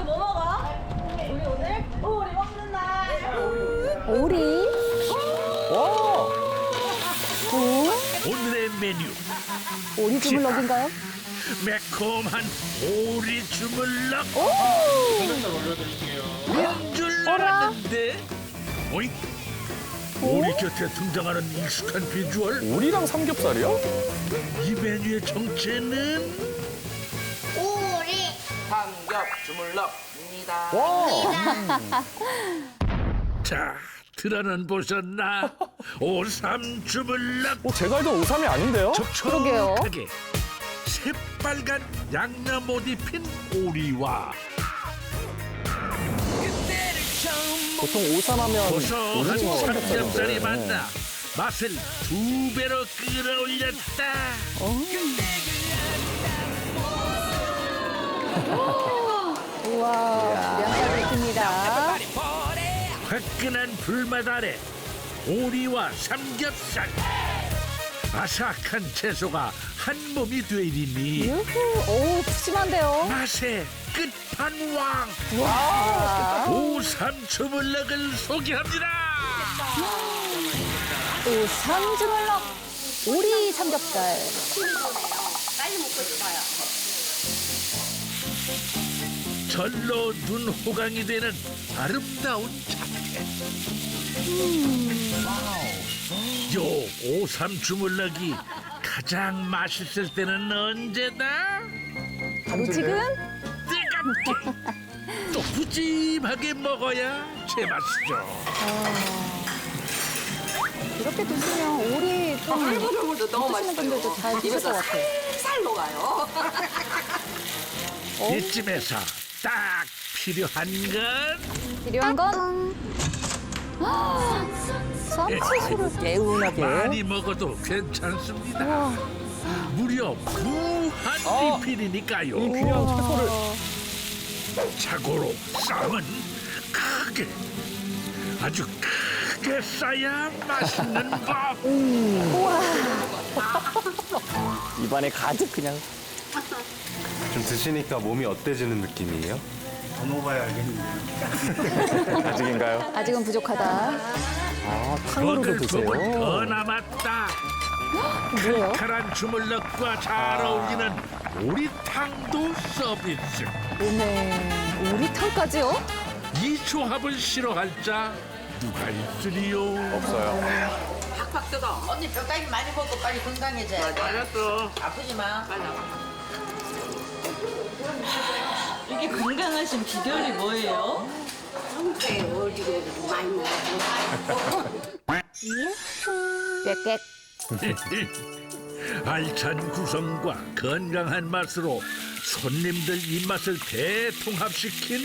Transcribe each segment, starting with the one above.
우리 뭐 먹어? 우리 오늘 우리 먹는 날. 오리? 와! 오늘의 메뉴 오리 주물럭인가요? 매콤한 오리 주물럭 인줄 어라? 알았는데 오잉 오리 곁에 등장하는 익숙한 비주얼 오리랑 삼겹살이요? 이 메뉴의 정체는 주물럭입니다. 와! 자 드러는 보셨나 오삼 주물럭 어, 제가 알던 오삼이 아닌데요? 그러게요. 촉촉하게 새빨간 양념 옷 입힌 오리와 보통 오삼 하면 고소한 오징어 삼겹살이 삼겹살인데. 만나 맛을 두 배로 끌어올렸다. 우와, 느낍니다. 화끈한 불맛 아래 오리와 삼겹살 아삭한 채소가 한 몸이 되리니 유후, 오, 푸짐한데요. 맛의 끝판왕 와, 오삼 주물럭을 소개합니다. 또 삼주물럭 오리 삼겹살. 빨리 먹고 싶어요. 절로 눈 호강이 되는 아름다운 자태. 요 오삼 주물럭이 가장 맛있을 때는 언제다? 바로 지금 뜨겁게 또 푸짐하게 먹어야 제맛이죠. 이렇게 드시면 오리 좀 할머니도 너무 드시는 맛있어요. 분들도 잘 드실 것 같아요. 살 녹아요. 이쯤에서 딱 필요한 건 필요한 건 쌈채소를 개운하게. 많이 먹어도 괜찮습니다. 무려 무한 어. 리필이니까요. 이 귀한 채소를 자고로 쌈은 크게 아주 크게 싸야 맛있는 법. 입안에 가득 그냥 좀 드시니까 몸이 어때지는 느낌이에요? 더 먹어야 알겠는데. 아직인가요? 아직은 부족하다. 아, 탕으로도 먹을 드세요. 더 남았다. 뭐예요? 칼칼한 주물럭과 잘 어울리는 오리탕도 서비스. 오메, 오리탕까지요? 이 조합을 싫어할 자 누가 있으리요? 없어요. 팍팍 뜨거. 언니 뼈다귀 많이 먹고 빨리 건강해져. 알았어. 아프지 마. 빨리 나와. 이게 건강하신 비결이 뭐예요? 평소에 어디고 많이 먹어. 꽥꽥. 알찬 구성과 건강한 맛으로 손님들 입맛을 대통합시킨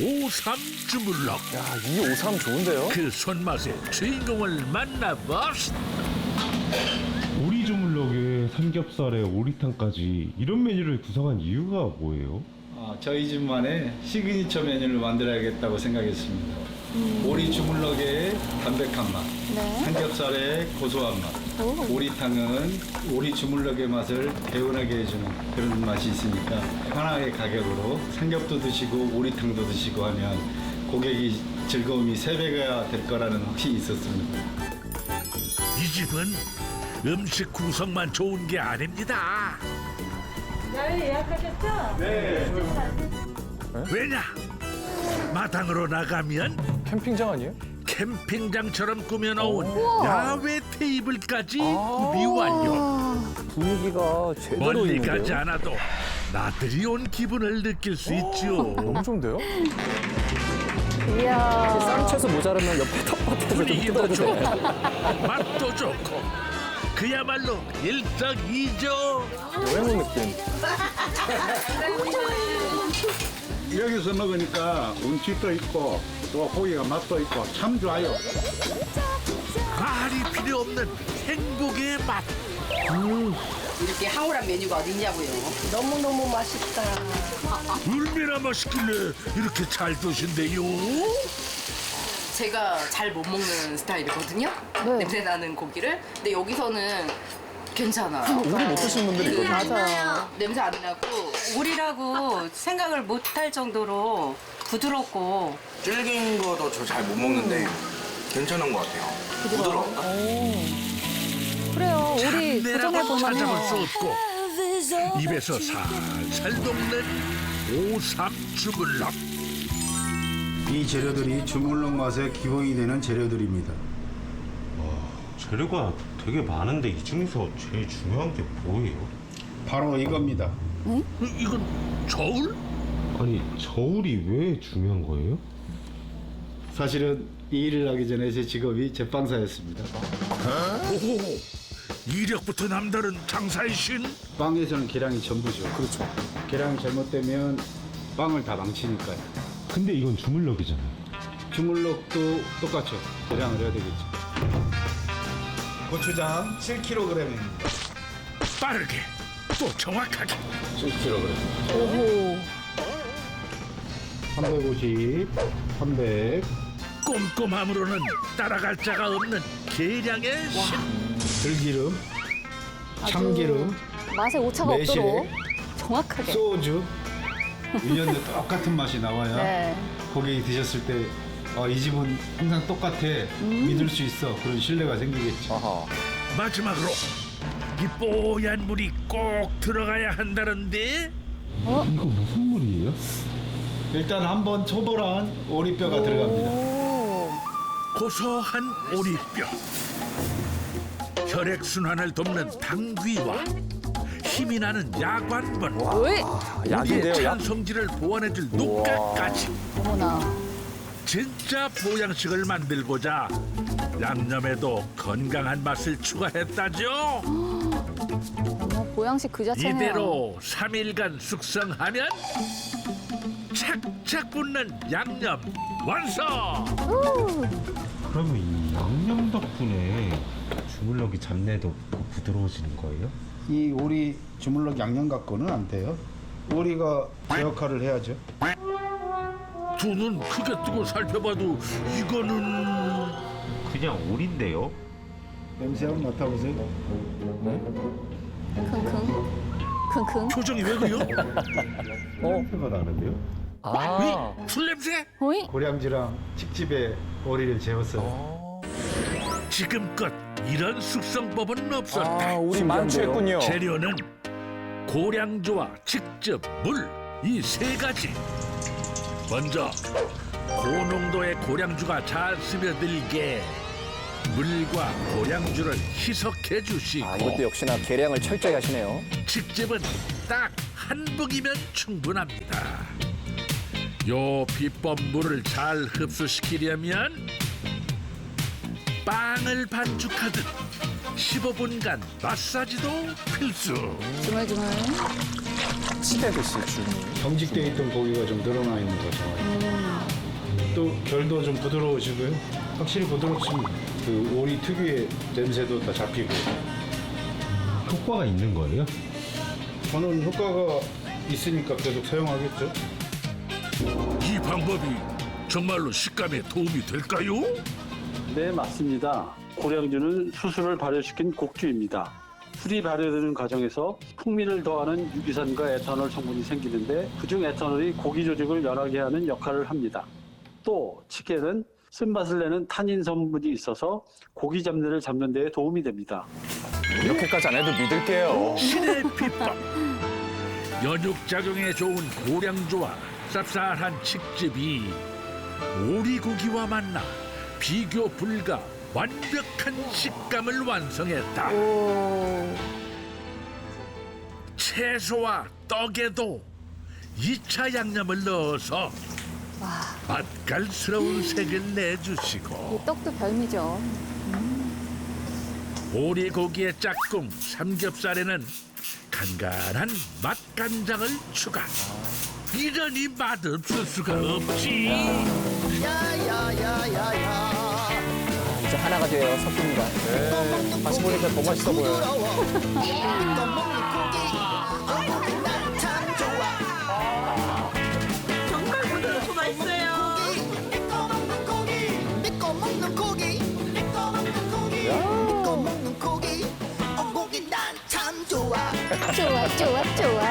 오삼 주물럭. 야, 이 오삼 좋은데요? 그 손맛의 주인공을 만나봅시다. 삼겹살에 오리탕까지 이런 메뉴를 구성한 이유가 뭐예요? 아, 저희 집만의 시그니처 메뉴를 만들어야겠다고 생각했습니다. 오리 주물럭의 담백한 맛, 네. 삼겹살의 고소한 맛, 오. 오리탕은 오리 주물럭의 맛을 개운하게 해주는 그런 맛이 있으니까 하나의 가격으로 삼겹도 드시고 오리탕도 드시고 하면 고객이 즐거움이 세 배가 될 거라는 확신이 있었습니다. 이 집은 음식 구성만 좋은 게 아닙니다. 자리 예약하셨죠? 왜냐? 마당으로 나가면 캠핑장 아니에요? 캠핑장처럼 꾸며놓은. 야외 테이블까지 아. 구비 완료. 아, 분위기가 제대로 멀리 있는데요? 가지 않아도 나들이 온 기분을 느낄 수 있죠. 너무 좋은데요? 이야. 쌈채소 모자르면 옆에 텃밭에서 좀 분위기도 뜯어도 좋고 돼. 맛도 좋고 그야말로 일석이조. 여행 온 느낌. 여기서 먹으니까 운치도 있고 또 고기가 맛도 있고 참 좋아요. 말이 필요 없는 행복의 맛. 이렇게 황홀한 메뉴가 어딨냐고요. 너무너무 맛있다. 얼마나 맛있길래 이렇게 잘 드신대요? 제가 잘 못 먹는 스타일이거든요. 네. 냄새 나는 고기를. 근데 여기서는 괜찮아. 오리 못 드시는 분들이 있거든요. 맞아요. 냄새 안 나고 오리라고 생각을 못 할 정도로 부드럽고 질긴 거도 저 잘 못 먹는데 괜찮은 것 같아요. 부드러운가? 그래요. 우리 내라고 도전해볼 찾아볼 수 만해요. 없고 입에서 살살 녹는 오삼 주물럭 이 재료들이 주물럭 맛의 기본이 되는 재료들입니다. 재료가 되게 많은데 이 중에서 제일 중요한 게 뭐예요? 바로 이겁니다. 이건 저울? 아니 저울이 왜 중요한 거예요? 사실은 이 일을 하기 전에 제 직업이 제빵사였습니다. 오호 이력부터 남다른 장사의 신 빵에서는 계량이 전부죠. 그렇죠. 계량이 잘못되면 빵을 다 망치니까요. 근데 이건 주물럭이잖아요. 주물럭도 똑같죠. 계량을 해야 되겠죠. 고추장 7kg입니다. 빠르게 또 정확하게 7kg. 오호. 350, 300, 꼼꼼함으로는 따라갈 자가 없는 계량의 신 들기름, 참기름, 맛에 오차가 매실, 없도록 정확하게. 소주. 1년도 똑같은 맛이 나와야 네. 고객이 드셨을 때 아, 이 집은 항상 똑같아 믿을 수 있어 그런 신뢰가 생기겠죠. 아하. 마지막으로 이 뽀얀 물이 꼭 들어가야 한다는데 이거 무슨 물이에요? 일단 한번 초벌한 오리뼈가 들어갑니다. 오. 고소한 오리뼈 혈액순환을 돕는 당귀와 힘이 나는 어이? 아, 우리의 약인데요, 약. 찬성질을 보완해줄 녹각까지 어머나. 진짜 보양식을 만들고자 양념에도 건강한 맛을 추가했다죠 어머, 보양식 그 자체네요. 이대로 3일간 숙성하면 착착 붙는 양념 완성 그러면 이 양념 덕분에 주물럭이 잡내도 부드러워지는 거예요? 이 오리 주물럭 양념 갖고는 안 돼요. 오리가 제 역할을 해야죠. 두 눈 크게 뜨고 살펴봐도 이거는 그냥 오리인데요? 냄새 한번 맡아보세요. 킁킁. 킁킁. 표정이 왜 그래요? 냄새가 나는데요? 아. 술 냄새? 어이? 고량주랑 칡집에 오리를 재웠어요. 지금껏 이런 숙성법은 없었다 아, 우리? 만취했군요. 재료는 고량주와 직접 물 이 세 가지. 먼저 고농도의 고량주가 잘 스며들게 물과 고량주를 희석해 주시고 아, 이것도 역시나 계량을 철저히 하시네요. 직접은 딱한 북이면 충분합니다. 요 비법 물을 잘 흡수시키려면 빵을 반죽하듯 15분간 마사지도 필수. 주물주물. 치대듯이 주. 경직돼 있던 고기가 좀 늘어나 있는 거 좋아요. 또 결도 좀 부드러워지고요. 확실히 부드럽습니다. 그 오리 특유의 냄새도 다 잡히고. 효과가 있는 거예요? 저는 효과가 있으니까 계속 사용하겠죠. 이 방법이 정말로 식감에 도움이 될까요? 네, 맞습니다. 고량주는 수수를 발효시킨 곡주입니다. 술이 발효되는 과정에서 풍미를 더하는 유기산과 에탄올 성분이 생기는데 그중 에탄올이 고기 조직을 연하게 하는 역할을 합니다. 또 치계는 쓴맛을 내는 타닌 성분이 있어서 고기 잡내를 잡는 데 도움이 됩니다. 이렇게까지 안 해도 믿을게요. 신의 비법. 연육작용에 좋은 고량주와 쌉쌀한 칡즙이 오리고기와 만나 비교 불가 완벽한 식감을 완성했다. 오. 채소와 떡에도 2차 양념을 넣어서 맛깔스러운 색을 내주시고 이 떡도 별미죠. 오리고기의 짝꿍 삼겹살에는 간간한 맛간장을 추가. 이러니 맛없을 수가 없지. 이제 하나가 돼요, 섞입니다. 네. 다시 보니까 더 맛있어 보여요. 정말 야. 좋아, 좋아, 좋아.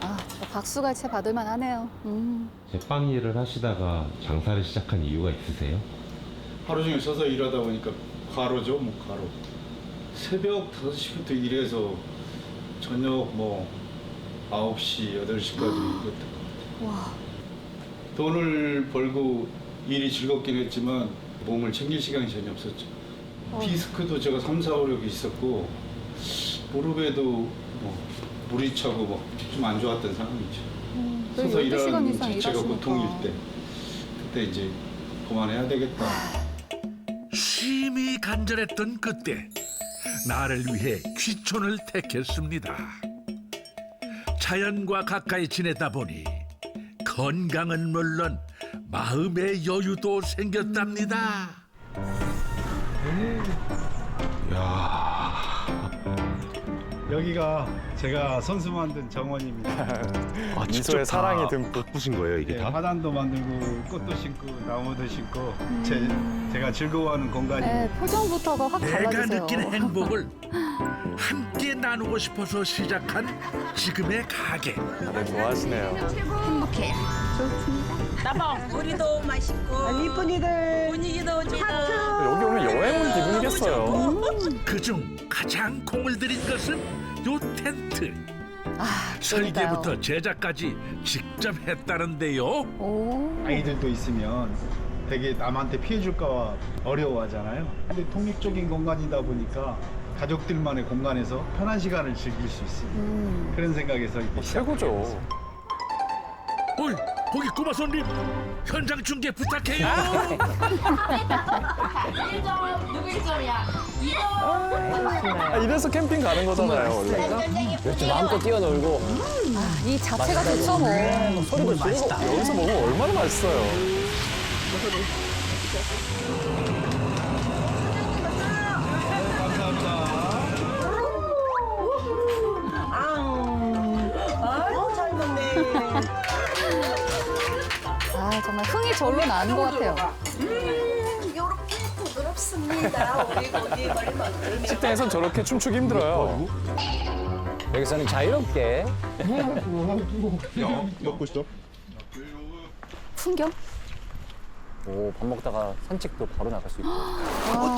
아, 진짜 박수같이 받을만 하네요. 음. 제빵 일을 하시다가 장사를 시작한 이유가 있으세요? 하루 종일 서서 일하다 보니까 과로죠, 뭐 과로. 새벽 5시부터 일해서 저녁 뭐 9시, 8시까지 일했던 것 같아요. 와. 돈을 벌고 일이 즐겁긴 했지만 몸을 챙길 시간이 전혀 없었죠. 어. 디스크도 제가 3, 4, 5, 6 있었고 무릎에도 뭐 물이 차고 뭐좀안 좋았던 상황이죠. 음, 서서 12 시간 일하는 이상 자체가 일하시니까. 고통일 때 그때 이제 그만해야 되겠다. 심히 간절했던 그때 나를 위해 귀촌을 택했습니다. 자연과 가까이 지내다 보니 건강은 물론 마음의 여유도 생겼답니다. 여기가 제가 선수 만든 정원입니다. 아, 미소에 사랑이 듬뿍. 바꾸신 거예요 이게 예, 다? 화단도 만들고 꽃도 심고 나무도 심고 제, 제가 즐거워하는 공간입니다. 네, 표정부터가 확 내가 달라지세요. 느낀 행복을 함께 나누고 싶어서 시작한 지금의 가게. 다들 좋아하시네요. 행복해. 좋습니다. 나방 우리도 맛있고 이쁜이들 분위기도 좋고 여기 오면 여행 온 기분이겠어요. 그중 가장 공을 들인 것은 요 텐트. 아, 설계부터. 제작까지 직접 했다는데요. 오. 아이들도 있으면 되게 남한테 피해 줄까 어려워하잖아요. 근데 독립적인 공간이다 보니까 가족들만의 공간에서 편한 시간을 즐길 수 있습니다. 음. 그런 생각에서 이렇게 최고죠. 어이, 거기 꼬마 손님 현장 중계 부탁해요. 누구 일점이야? 아, 이래서 캠핑 가는 거잖아요, 원래. 이렇게 마음껏 뛰어놀고 아, 이 자체가 좋죠, 뭐. 소리도 지르고 여기서 먹으면 얼마나 맛있어요. 아, 정말 흥이 절로 나는 것 같아요. 요렇게 부드럽습니다. 우리 고기 얼마 식당에선 저렇게 춤추기 힘들어요. 여기서는 자유롭게 풍경? 오, 밥 먹다가 산책도 바로 나갈 수 있고 와,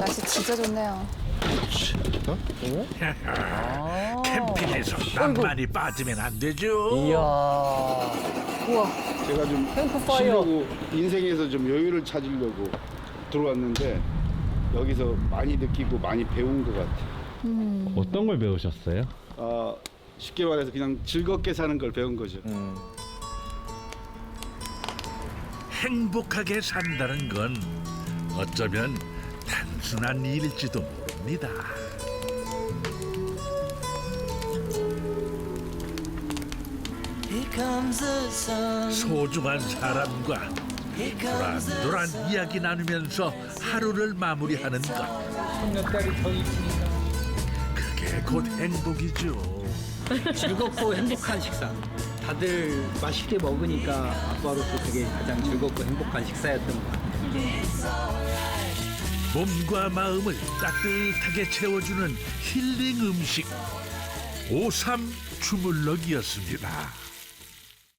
날씨 진짜 좋네요. 캠핑에서 낭만이 빠지면 안 되죠. 이야 우와. 제가 좀 캠프파이어. 쉬려고 인생에서 좀 여유를 찾으려고 들어왔는데 여기서 많이 느끼고 많이 배운 것 같아요. 어떤 걸 배우셨어요? 아, 쉽게 말해서 그냥 즐겁게 사는 걸 배운 거죠. 음. 행복하게 산다는 건 어쩌면 단순한 일일지도 모릅니다. 소중한 사람과 도란도란 이야기 나누면서 하루를 마무리하는 것. 그게 곧 행복이죠. 즐겁고 행복한 식사. 다들 맛있게 먹으니까 아빠로서 되게 가장 즐겁고 행복한 식사였던 것 같아요. 몸과 마음을 따뜻하게 채워주는 힐링 음식 오삼 주물럭이었습니다.